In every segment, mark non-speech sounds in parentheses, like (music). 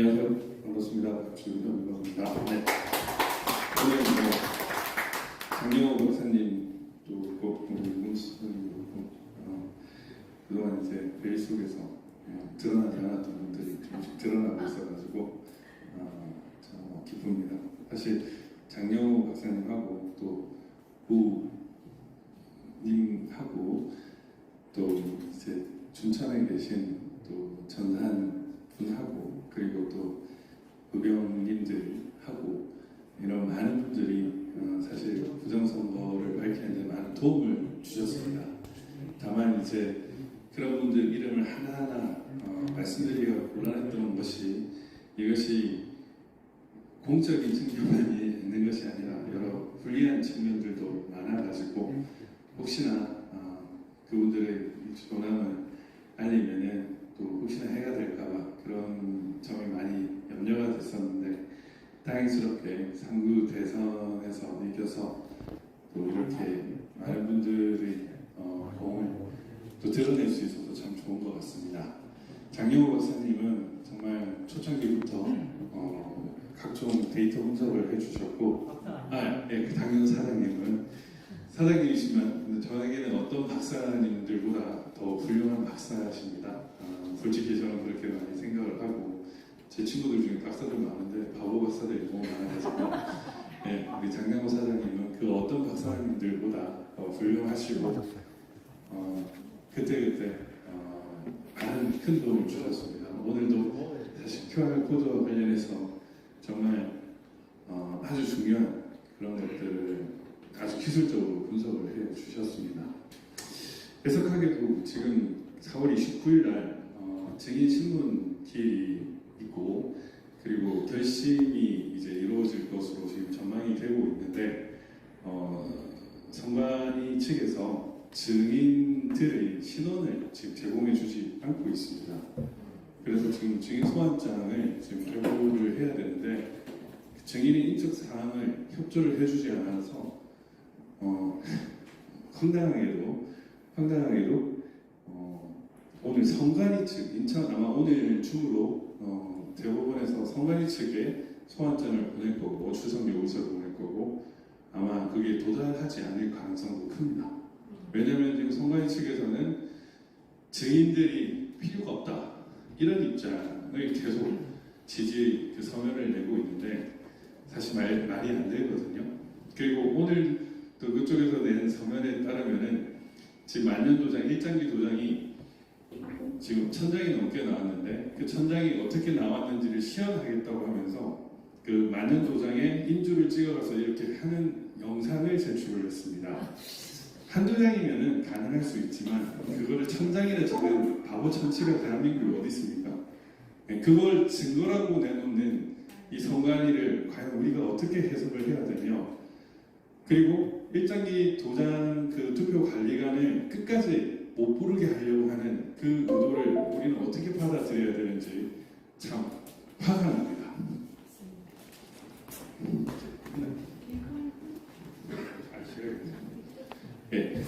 안녕하세요. 반갑습니다. 주윤입니다. 네. 오늘 뭐 장영호 박사님도 그렇고 문수님도 그렇고 어, 그동안 이제 벨 속에서 어, 드러나지 않았던 분들이 조금씩 드러나고 있어가지고 어, 참 기쁩니다. 사실 장영호 박사님하고 또 우 님하고 또 이제 춘천에 계신 또 전한 분하고 그리고 또 의병님들하고 이런 많은 분들이 어, 사실 부정선거를 밝히는 데 많은 도움을 주셨습니다. 이제 그런 분들 이름을 하나하나 어, 말씀드리기가 곤란했던 것이 이것이 공적인 측면만이 있는 것이 아니라 여러 불리한 측면들도 많아가지고 혹시나 어, 그분들의 원함을 알리면은 또 혹시나 해가 될까봐 그런 점이 많이 염려가 됐었는데 다행스럽게 상구 대선에서 이겨서 또 이렇게 많은 분들의 어, 공을 또 드러낼 수 있어서 참 좋은 것 같습니다. 장영호 박사님은 정말 초창기부터 어, 각종 데이터 분석을 해주셨고 아, 예, 그 당연 사장님은 사장님이시면 근데 저에게는 어떤 박사님들보다 더 훌륭한 박사십니다. 어, 솔직히 저는 그렇게 많이 생각을 하고 제 친구들 중에 박사들 많은데 바보 박사들이 너무 많아가지고 (laughs) 예, 우리 장영호 사장님은 그 어떤 박사님들보다 더 훌륭하시고 어, 그때그때 어, 많은 큰 도움을 주셨습니다. 오늘도 사실 QR 코드와 관련해서 정말 어, 아주 중요한 그런 것들을 아주 기술적으로 분석을 해 주셨습니다. 배석하게도 지금 4월 29일 날 어, 증인 신문 기일이 있고 그리고 결심이 이제 이루어질 것으로 지금 전망이 되고 있는데 어, 선관위 측에서 증인들의 신원을 지금 제공해 주지 않고 있습니다. 그래서 지금 증인 소환장을 지금 발부를 해야 되는데 그 증인의 인적 사항을 협조를 해주지 않아서 어, 황당하게도 황당하게도 어, 오늘 성관위 측 인천 아마 오늘 중으로 어, 대법원에서 성관위 측에 소환장을 보낼 거고 추석 요구서를 보낼 거고 아마 그게 도달하지 않을 가능성도 큽니다. 왜냐하면 지금 성관위 측에서는 증인들이 필요가 없다 이런 입장을 계속 지지 그 서면을 내고 있는데 사실 말, 말이 안 되거든요. 그리고 오늘 또 그쪽에서 낸 서면에 따르면은 지금 만년도장 1장기 도장이 지금 천장이 넘게 나왔는데 그 천장이 어떻게 나왔는지를 시연하겠다고 하면서 그 만년도장에 인주를 찍어가서 이렇게 하는 영상을 제출을 했습니다. 한두 장이면은 가능할 수 있지만 그거를 천 장이나 적은 바보 천치가 대한민국에 어디 있습니까? 네, 그걸 증거라고 내놓는 이 선관위를 과연 우리가 어떻게 해석을 해야 되며 그리고 일장기 도장 그 투표 관리관을 끝까지 못 부르게 하려고 하는 그 의도를 우리는 어떻게 받아들여야 되는지 참 화가 납니다. 아, 싫어요. 예.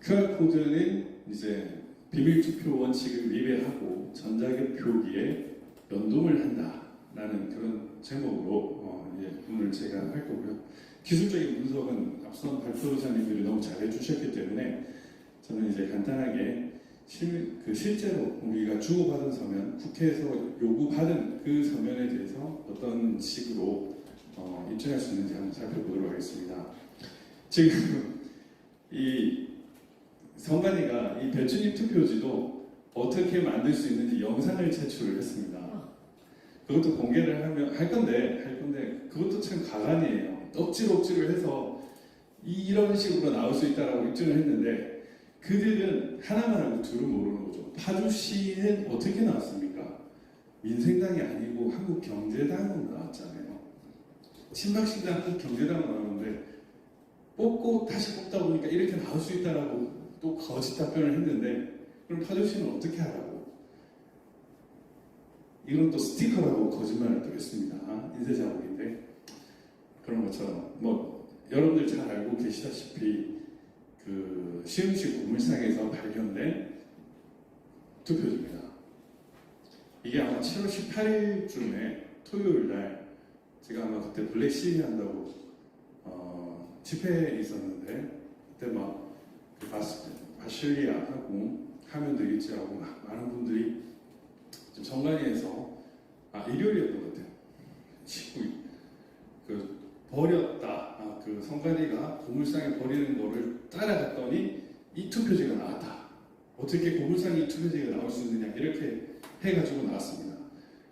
QR코드는 이제 비밀 투표 원칙을 위배하고 전자개표기에 연동을 한다라는 그런 제목으로 어, 예, 오늘 제가 할 거고요. 기술적인 분석은 앞선 발표자님들이 너무 잘 해 주셨기 때문에 저는 이제 간단하게 실, 그 실제로 우리가 주고받은 서면, 국회에서 요구받은 그 서면에 대해서 어떤 식으로 어, 입증할 수 있는지 한번 살펴보도록 하겠습니다. 지금 (laughs) 이 성관이가 이 배추잎 투표지도 어떻게 만들 수 있는지 영상을 제출을 했습니다. 그것도 공개를 하면 할 건데 할 건데 그것도 참 가관이에요. 억지로 억지로 해서 이- 이런 식으로 나올 수 있다라고 입증을 했는데 그들은 하나만 알고 둘은 모르는 거죠. 파주시는 어떻게 나왔습니까? 민생당이 아니고 한국경제당으로 나왔잖아요. 친박신당 한국 경제당으로 나왔는데 뽑고 다시 뽑다 보니까 이렇게 나올 수 있다라고 또 거짓 답변을 했는데 그럼 파주시는 어떻게 하라고? 이건 또 스티커라고 거짓말을 듣겠습니다. 인쇄 자국인데 그런 것처럼 뭐 여러분들 잘 알고 계시다시피 그 시흥시 고물상에서 발견된 투표지입니다. 이게 아마 7월 18일쯤에 토요일 날 제가 아마 그때 블랙 시위 한다고 어, 집회에 있었는데 그때 막 그 바스, 바실리아 하고 하면 되겠지 하고 막 많은 분들이 좀 정관위에서 아 일요일이었던 것 같아요. 19일 그 버렸다. 아, 그 성관이가 고물상에 버리는 거를 따라갔더니 이 투표지가 나왔다. 어떻게 고물상에 이 투표지가 나올 수 있느냐 이렇게 해가지고 나왔습니다.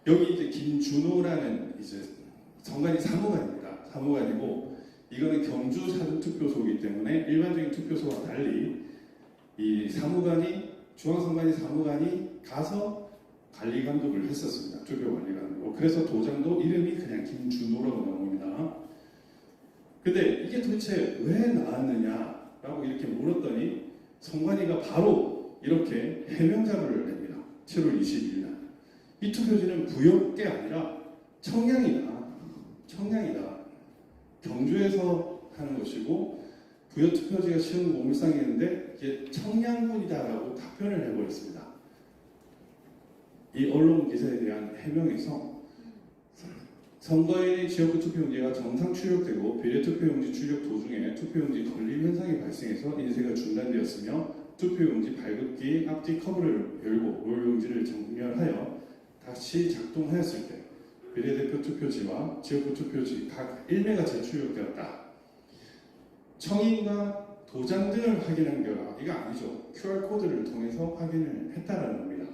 여기 이제 김준호라는 이제 성관이 사무관입니다. 사무관이고 이거는 경주 사전투표소이기 때문에 일반적인 투표소와 달리 이 사무관이 중앙선관위 사무관이 가서 관리 감독을 했었습니다. 투표 관리 감독. 그래서 도장도 이름이 그냥 김준호라고 나옵니다. 근데 이게 도대체 왜 나왔느냐라고 이렇게 물었더니 성관이가 바로 이렇게 해명 자료를 냅니다. 7월 22일 날. 이 투표지는 부역게 아니라 청량이다. 청량이다. 경주에서 하는 것이고 부여 투표지가 쉬운 고물상이었는데 이게 청량군이다라고 답변을 해버렸습니다. 이 언론 기사에 대한 해명에서 선거인의 지역구 투표용지가 정상 출력되고 비례 투표용지 출력 도중에 투표용지 걸림 현상이 발생해서 인쇄가 중단되었으며 투표용지 발급기 앞뒤 커버를 열고 롤용지를 정렬하여 다시 작동하였을 때 비례대표 투표지와 지역구 투표지 각 1매가 재출력되었다. 청인과 도장 등을 확인한 결과 이거 아니죠. QR코드를 통해서 확인을 했다라는 겁니다.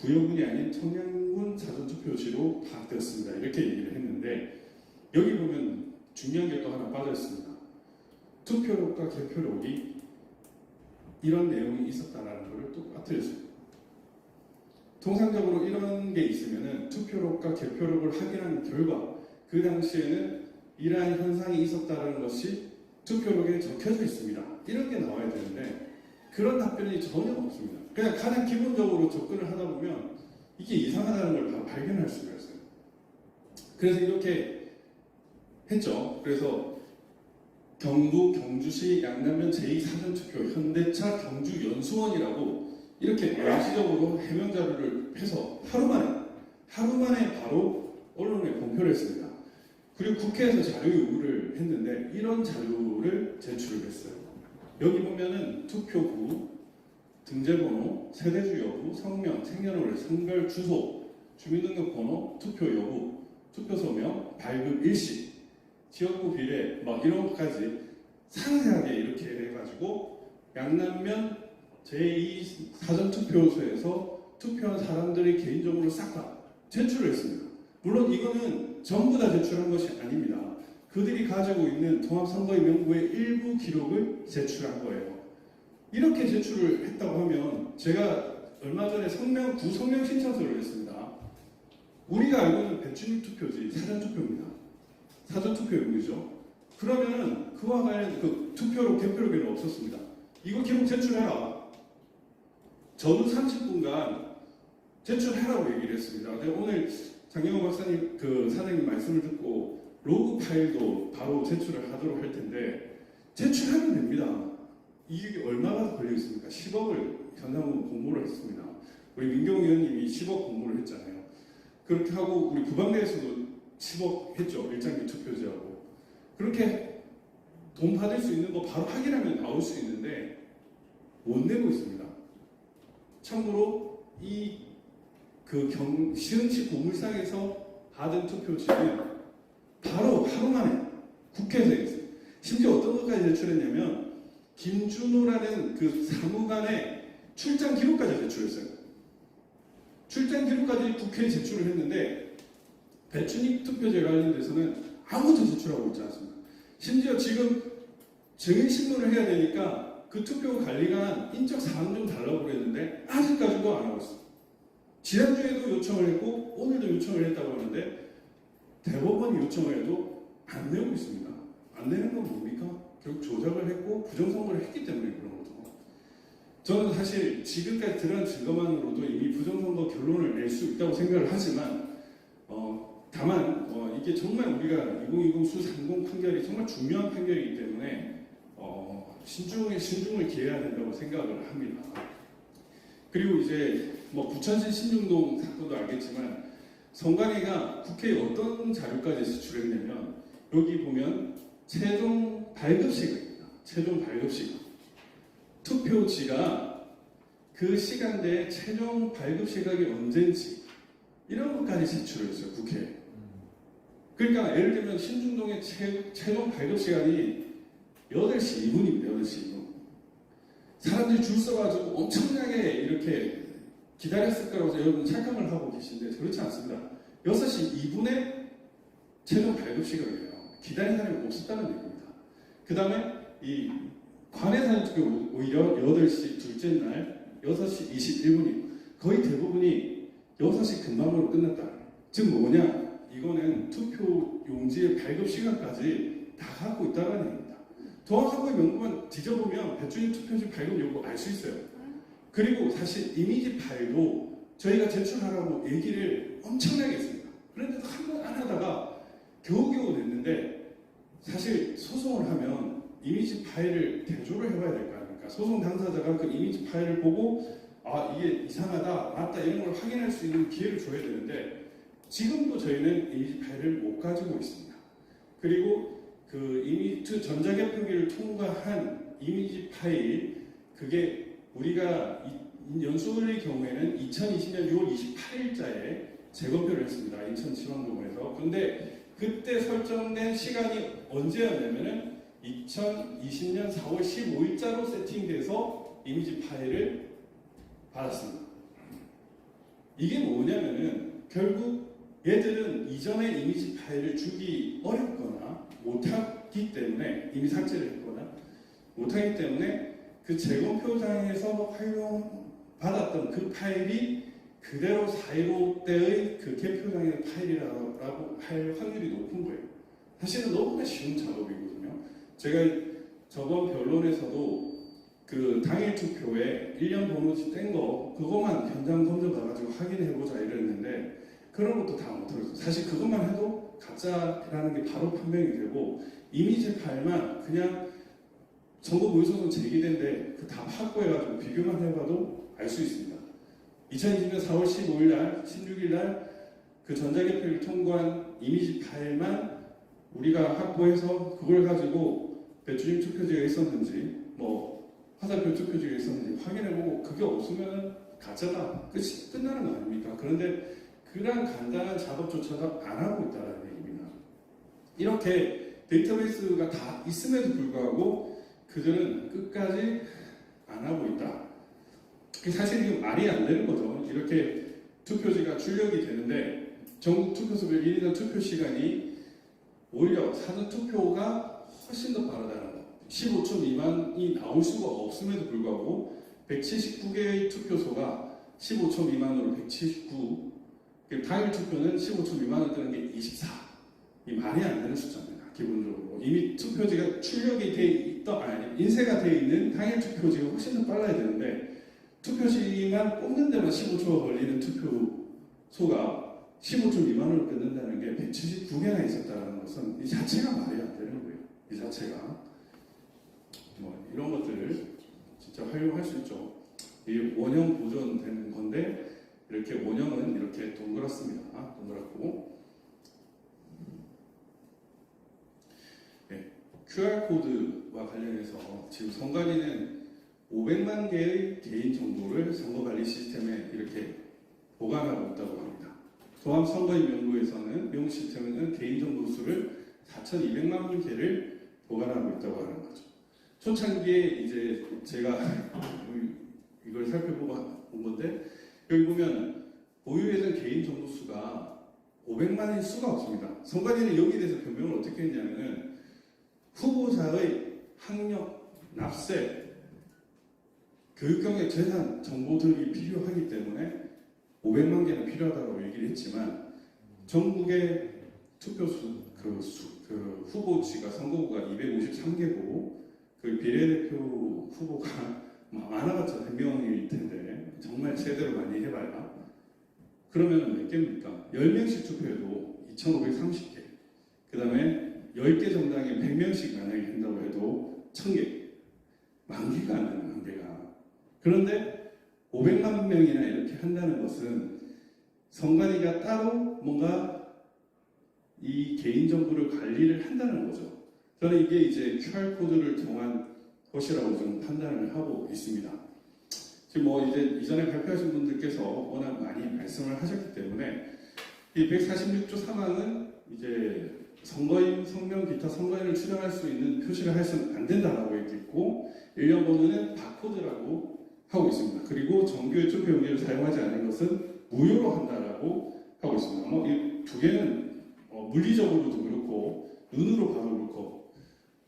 부여군이 아닌 청량군 사전투표지로 파악되었습니다. 이렇게 얘기를 했는데 여기 보면 중요한 게 또 하나 빠져 있습니다. 투표록과 개표록이 이런 내용이 있었다라는 것을 또 빠뜨렸어요. 통상적으로 이런 게 있으면은 투표록과 개표록을 확인한 결과 그 당시에는 이러한 현상이 있었다는 것이 투표록에 적혀져 있습니다. 이런 게 나와야 되는데 그런 답변이 전혀 없습니다. 그냥 가장 기본적으로 접근을 하다 보면 이게 이상하다는 걸 다 발견할 수가 있어요. 그래서 이렇게 했죠. 그래서 경북 경주시 양남면 제2사전투표 현대차 경주연수원이라고 이렇게 명시적으로 해명 자료를 해서 하루 만에 하루 만에 바로 언론에 공표를 했습니다. 그리고 국회에서 자료 요구를 했는데 이런 자료를 제출을 했어요. 여기 보면은 투표구, 등재번호, 세대주 여부, 성명, 생년월일, 성별 주소, 주민등록번호, 투표 여부, 투표 소명, 발급 일시, 지역구 비례 막 이런 것까지 상세하게 이렇게 해가지고 양남면 제2 사전투표소에서 투표한 사람들이 개인적으로 싹 다 제출을 했습니다. 물론 이거는 전부 다 제출한 것이 아닙니다. 그들이 가지고 있는 통합선거의 명부의 일부 기록을 제출한 거예요. 이렇게 제출을 했다고 하면 제가 얼마 전에 성명 구성명 신청서를 냈습니다. 우리가 알고 있는 배춘입 투표지 사전 투표입니다. 사전 투표용이죠. 그러면은 그와 관련 그 투표로 개표록에는 없었습니다. 이거 기록 제출해라. 저도 30분간 제출하라고 얘기를 했습니다. 근데 오늘 장영호 박사님 그 사장님 말씀을 듣고 로그 파일도 바로 제출을 하도록 할 텐데 제출하면 됩니다. 이게 얼마나 걸리겠습니까? 10억을 현상금 공모를 했습니다. 우리 민경 의원님이 10억 공모를 했잖아요. 그렇게 하고 우리 구방대에서도 10억 했죠. 일장기 투표지하고. 그렇게 돈 받을 수 있는 거 바로 확인하면 나올 수 있는데 못 내고 있습니다. 참고로 이 그 경 시흥시 고물상에서 받은 투표지는 바로 하루 만에 국회에서 했어요. 심지어 어떤 것까지 제출했냐면 김준호라는 그 사무관의 출장 기록까지 제출했어요. 출장 기록까지 국회에 제출을 했는데 배춘익 투표제 관련돼서는 아무도 제출하고 있지 않습니다. 심지어 지금 증인 신문을 해야 되니까 그 투표 관리관 인적 사항 좀 달라고 그랬는데 아직까지도 안 하고 있어요. 지난주에도 요청을 했고 오늘도 요청을 했다고 하는데 대법원이 요청을 해도 안 내고 있습니다. 안 내는 건 뭡니까? 결국 조작을 했고 부정선거를 했기 때문에 그런 거죠. 저는 사실 지금까지 들은 증거만으로도 이미 부정선거 결론을 낼 수 있다고 생각을 하지만 어, 다만 어, 이게 정말 우리가 2020 수상공 판결이 정말 중요한 판결이기 때문에 어, 신중에 신중을 기해야 된다고 생각을 합니다. 그리고 이제 뭐 부천시 신중동 사건도 알겠지만 성관이가 국회에 어떤 자료까지 제출했냐면 여기 보면 최종 발급 시간입니다. 최종 발급 시간. 투표지가 그 시간대에 최종 발급 시각이 언제인지 이런 것까지 제출했어요 국회에. 그러니까 예를 들면 신중동의 최, 최종 발급 시간이 8시 2분입니다. 8시 2분. 사람들이 줄 서가지고 엄청나게 이렇게 기다렸을 거라고 여러분 착각을 하고 계신데 그렇지 않습니다. 6시 2분에 최종 발급 시간이에요. 기다린 사람이 없었다는 얘기입니다. 그 다음에 이 관외사는 투표 오히려 8시 둘째 날 6시 21분이에요. 거의 대부분이 6시 금방으로 끝났다. 즉 뭐냐? 이거는 투표 용지의 발급 시간까지 다 갖고 있다는 얘기입니다. 거의 명부만 뒤져보면 배추인 투표지 발급 여부 알수 있어요. 그리고 사실 이미지 파일도 저희가 제출하라고 얘기를 엄청나게 했습니다. 그런데도 한 번 안 하다가 겨우겨우 냈는데 사실 소송을 하면 이미지 파일을 대조를 해봐야 될 거 아닙니까? 소송 당사자가 그 이미지 파일을 보고 아 이게 이상하다 맞다 이런 걸 확인할 수 있는 기회를 줘야 되는데 지금도 저희는 이미지 파일을 못 가지고 있습니다. 그리고 그 이미지 전자개표기를 통과한 이미지 파일 그게 우리가 이- 연수원의 경우에는 2020년 6월 28일자에 재검표를 했습니다. 인천 지방동에서. 근데 그때 설정된 시간이 언제였냐면은 2020년 4월 15일자로 세팅돼서 이미지 파일을 받았습니다. 이게 뭐냐면은 결국 얘들은 이전에 이미지 파일을 주기 어렵거나 못하기 때문에 이미 삭제를 했거나 못하기 때문에 그 재검표장에서 활용 받았던 그 파일이 그대로 4.15 때의 그 개표장의 파일이라고 할 확률이 높은 거예요. 사실은 너무나 쉬운 작업이거든요. 제가 저번 변론에서도 그 당일 투표에 1년 번호지 뗀 거 그거만 현장 던져봐가지고 확인해보자 이랬는데 그런 것도 다 못하겠어요. 사실 그것만 해도 가짜라는 게 바로 판명이 되고 이미지 파일만 그냥 정보 보유소송 제기된데 그 다 확보해가지고 비교만 해봐도 알 수 있습니다. 2020년 4월 15일 날, 16일 날 그 전자개표를 통과한 이미지 파일만 우리가 확보해서 그걸 가지고 배추림 투표지가 있었는지 뭐 화살표 투표지가 있었는지 확인해보고 그게 없으면 가짜다 끝이 끝나는 거 아닙니까? 그런데 그런 간단한 작업조차도 안 하고 있다는. 이렇게 데이터베이스가 다 있음에도 불구하고 그들은 끝까지 안 하고 있다. 그게 사실 이게 말이 안 되는 거죠. 이렇게 투표지가 출력이 되는데 전국 투표소별 1인당 투표 시간이 오히려 사전 투표가 훨씬 더 빠르다는 거. 15초 미만이 나올 수가 없음에도 불구하고 179개의 투표소가 15초 미만으로 179. 그리고 당일 투표는 15초 미만으로 뜨는 게 24. 이 말이 안 되는 숫자입니다. 기본적으로 이미 투표지가 출력이 돼 있던 아니 인쇄가 돼 있는 당일 투표지가 훨씬 더 빨라야 되는데 투표지만 뽑는 데만 15초가 걸리는 투표소가 15초 미만으로 끊는다는 게 179개나 있었다는 것은 이 자체가 말이 안 되는 거예요. 이 자체가 뭐 이런 것들을 진짜 활용할 수 있죠. 이 원형 보존되는 건데 이렇게 원형은 이렇게 동그랗습니다. 동그랗고 네, QR 코드와 관련해서 지금 선관위는 500만 개의 개인 정보를 선거관리 시스템에 이렇게 보관하고 있다고 합니다. 조합 선거인 연구에서는 미용 시스템은 개인 정보 수를 4,200만 개를 보관하고 있다고 하는 거죠. 초창기에 이제 제가 (laughs) 이걸 살펴보고 온 건데 여기 보면 보유했던 개인 정보 수가 500만일 수가 없습니다. 선관위는 여기에 대해서 변명을 어떻게 했냐면은 후보자의 학력, 납세, 교육경의 재산 정보들이 필요하기 때문에 500만 개는 필요하다고 얘기를 했지만 전국의 투표수 그, 수, 그 후보지가 선거구가 253개고 그 비례대표 후보가 많아봤자 100명일 텐데 정말 제대로 많이 해봐야 그러면 몇 개입니까? 10명씩 투표해도 2,530개 그 다음에 10개 정당에 100명씩 만약에 한다고 해도 1000개 만 개가 안 되는 만 개가 그런데 500만 명이나 이렇게 한다는 것은 선관위가 따로 뭔가 이 개인정보를 관리를 한다는 거죠. 저는 이게 이제 QR코드를 통한 것이라고 좀 판단을 하고 있습니다. 지금 뭐 이제 이전에 발표하신 분들께서 워낙 많이 말씀을 하셨기 때문에 이 146조 3항은 이제 선거인, 성명, 기타 선거인을 추정할 수 있는 표시를 해서는 안 된다라고 했고 일련 번호는 바코드라고 하고 있습니다. 그리고 정규의 투표 용지를 사용하지 않은 것은 무효로 한다라고 하고 있습니다. 뭐 이 두 개는 어, 물리적으로도 그렇고 눈으로 봐도 그렇고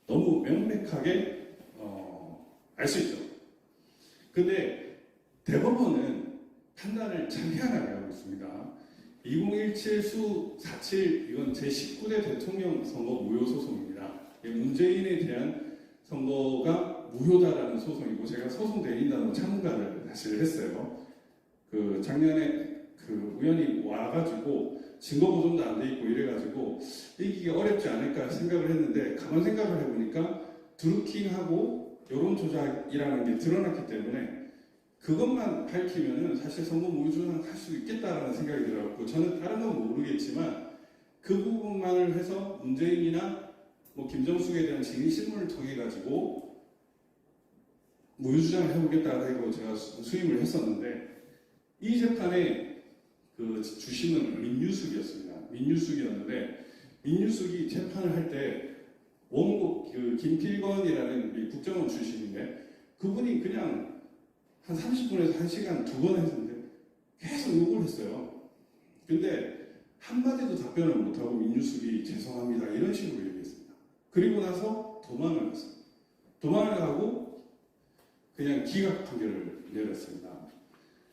너무 명백하게 어, 알 수 있죠. 근데 대법원은 판단을 참 희한하게 하고 있습니다. 2017 수 47 이건 제19대 대통령 선거 무효 소송입니다. 문재인에 대한 선거가 무효다라는 소송이고 제가 소송 대리인단으로 참가를 사실 했어요. 그 작년에 그 우연히 와가지고 증거 보존도 안 돼 있고 이래가지고 이기기 어렵지 않을까 생각을 했는데 가만 생각을 해보니까 드루킹하고 여론 조작이라는 게 드러났기 때문에 그것만 밝히면은 사실 선거 무효주장 할수 있겠다라는 생각이 들어갖고 저는 다른 건 모르겠지만 그 부분만을 해서 문재인이나 뭐 김정숙에 대한 신문을 통해 가지고 무효주장을 해보겠다고 제가 수- 수임을 했었는데 이 재판에 그 주심은 민유숙이었습니다. 민유숙이었는데 민유숙이 재판을 할 때 원고 그 김필건이라는 이 국정원 출신인데 그분이 그냥 한 30분에서 1시간 두 번 했는데 계속 욕을 했어요. 근데 한마디도 답변을 못하고 민유숙이 죄송합니다 이런 식으로 얘기했습니다. 그리고 나서 도망을 갔어요. 도망을 가고 그냥 기각 판결을 내렸습니다.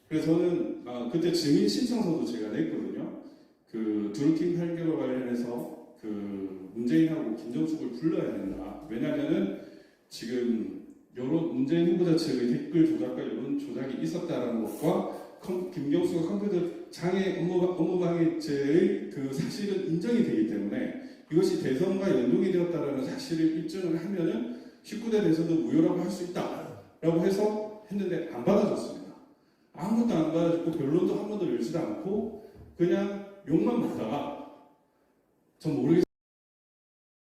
그래서 저는 아, 그때 증인 신청서도 제가 냈거든요. 그 드루킹 판결과 관련해서 그 문재인하고 김정숙을 불러야 된다. 왜냐하면은 지금 여론 문재인 후보자 측의 댓글 조작과 여론 조작이 있었다라는 것과 컴- 김경수가 컴퓨터 장애 업무, 업무 방해죄의 그 사실은 인정이 되기 때문에 이것이 대선과 연동이 되었다라는 사실을 입증을 하면은 19대 대선도 무효라고 할 수 있다라고 해서 했는데 안 받아줬습니다. 아무것도 안 받아줬고 변론도 한 번도 열지도 않고 그냥 욕만 먹다가 전 모르겠어요.